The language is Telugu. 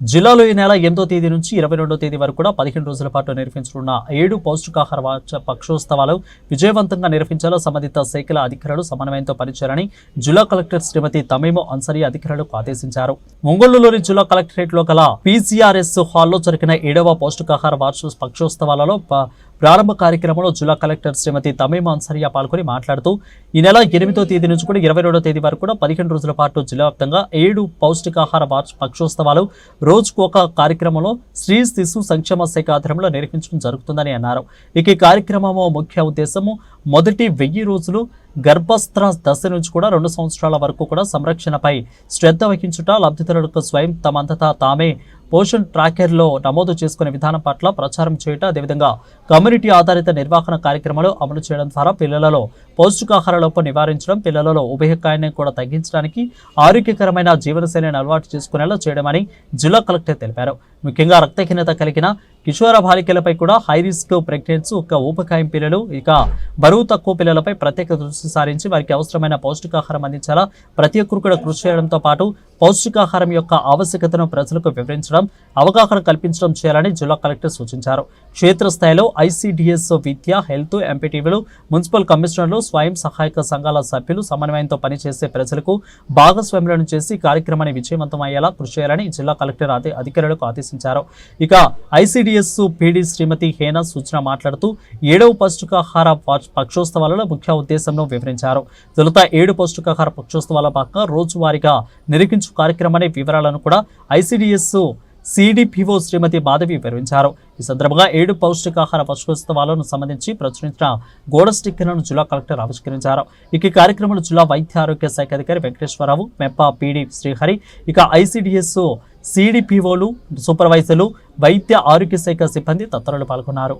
జిల్లాలో ఈ నెల ఎనిమిదో తేదీ నుంచి ఇరవై రెండో తేదీ వరకు కూడా పదిహేను రోజుల పాటు నిర్వహించనున్న ఏడు పౌష్టికాహార పక్షోత్సవాలు విజయవంతంగా నిర్వహించాలో సంబంధిత శాఖల అధికారులు సమన్వయంతో పనిచేయాలని జిల్లా కలెక్టర్ శ్రీమతి తమీము అన్సరీ అధికారులకు ఆదేశించారు. ఒంగోలులోని జిల్లా కలెక్టరేట్లో గల పీసీఆర్ఎస్ హాల్లో జరిగిన ఏడవ పౌష్టికాహార వార్షిక పక్షోత్సవాలలో ప్రారంభ కార్యక్రమంలో జిల్లా కలెక్టర్ శ్రీమతి తమీమ అన్సరియా పాల్గొని మాట్లాడుతూ ఈ నెల ఎనిమిదో తేదీ నుంచి కూడా ఇరవై రెండో తేదీ వరకు కూడా పదిహేను రోజుల పాటు జిల్లా వ్యాప్తంగా ఏడు పౌష్టికాహార పక్షోత్సవాలు రోజుకు ఒక కార్యక్రమంలో స్త్రీ శిశు సంక్షేమ శాఖ ఆధ్వర్యంలో నిర్వహించడం జరుగుతుందని అన్నారు. ఇక ఈ కార్యక్రమము ముఖ్య ఉద్దేశము మొదటి వెయ్యి రోజులు గర్భస్త్ర దశ నుంచి కూడా రెండు సంవత్సరాల వరకు కూడా సంరక్షణపై శ్రద్ధ వహించుట లబ్ధిదారులకు స్వయం తమంతటా తామే పోషన్ ట్రాకర్లో నమోదు చేసుకునే విధానం పట్ల ప్రచారం చేయటం అదేవిధంగా కమ్యూనిటీ ఆధారిత నిర్వహణ కార్యక్రమాలు అమలు చేయడం ద్వారా పిల్లలలో పౌష్టికాహార లోపం నివారించడం పిల్లలలో ఉభయకాయాన్ని కూడా తగ్గించడానికి ఆరోగ్యకరమైన జీవనశైలిని అలవాటు చేసుకునేలా చేయడమని జిల్లా కలెక్టర్ తెలిపారు. ముఖ్యంగా రక్తహీనత కలిగిన కిషోర బాలికలపై కూడా హై రిస్క్ ప్రెగ్నెన్సీ ఒక ఊపకాయం పిల్లలు. ఇక బరువు తక్కువ పిల్లలపై ప్రత్యేక దృష్టి సారించి వారికి అవసరమైన పౌష్టికాహారం అందించాలా ప్రతి ఒక్కరు కూడా కృషి చేయడంతో పాటు పౌష్టికాహారం యొక్క ఆవశ్యకతను ప్రజలకు వివరించడం అవగాహన కల్పించడం చేయాలని జిల్లా కలెక్టర్ సూచించారు. క్షేత్రస్థాయిలో ఐసీడిఎస్ విద్య హెల్త్ ఎంపీటీవీలు మున్సిపల్ కమిషనర్లు స్వయం సహాయక సంఘాల సభ్యులు సమన్వయంతో పనిచేసే ప్రజలకు భాగస్వామ్యులను చేసి కార్యక్రమాన్ని విజయవంతం అయ్యేలా కృషి చేయాలని జిల్లా కలెక్టర్ అధికారులకు ఆదేశించారు. ఇక ఐసీడీఎస్ పీడీ శ్రీమతి హేనా సూచన మాట్లాడుతూ ఏడవ పౌష్టికాహార పక్షోత్సవాలలో ముఖ్య ఉద్దేశంను వివరించారు. తొలుత ఏడు పౌష్టికాహార పక్షోత్సవాల భాగంగా రోజువారీగా నిర్వహించు కార్యక్రమాన్ని వివరాలను కూడా ఐసీడీఎస్ సిడిపిఓ శ్రీమతి మాధవి వివరించారు. ఈ సందర్భంగా ఏడు పౌష్టికాహార పక్షోత్సవాలను సంబంధించి ప్రచురించిన గోడ స్టిక్కర్లను జిల్లా కలెక్టర్ ఆవిష్కరించారు. ఇక ఈ కార్యక్రమంలో జిల్లా వైద్య ఆరోగ్య శాఖ అధికారి వెంకటేశ్వరరావు మెప్ప పీడి శ్రీహరి ఇక ఐసీడీఎస్ సిడిపిఓలు సూపర్వైజర్లు వైద్య ఆరోగ్య శాఖ సిబ్బంది తదితరులు పాల్గొన్నారు.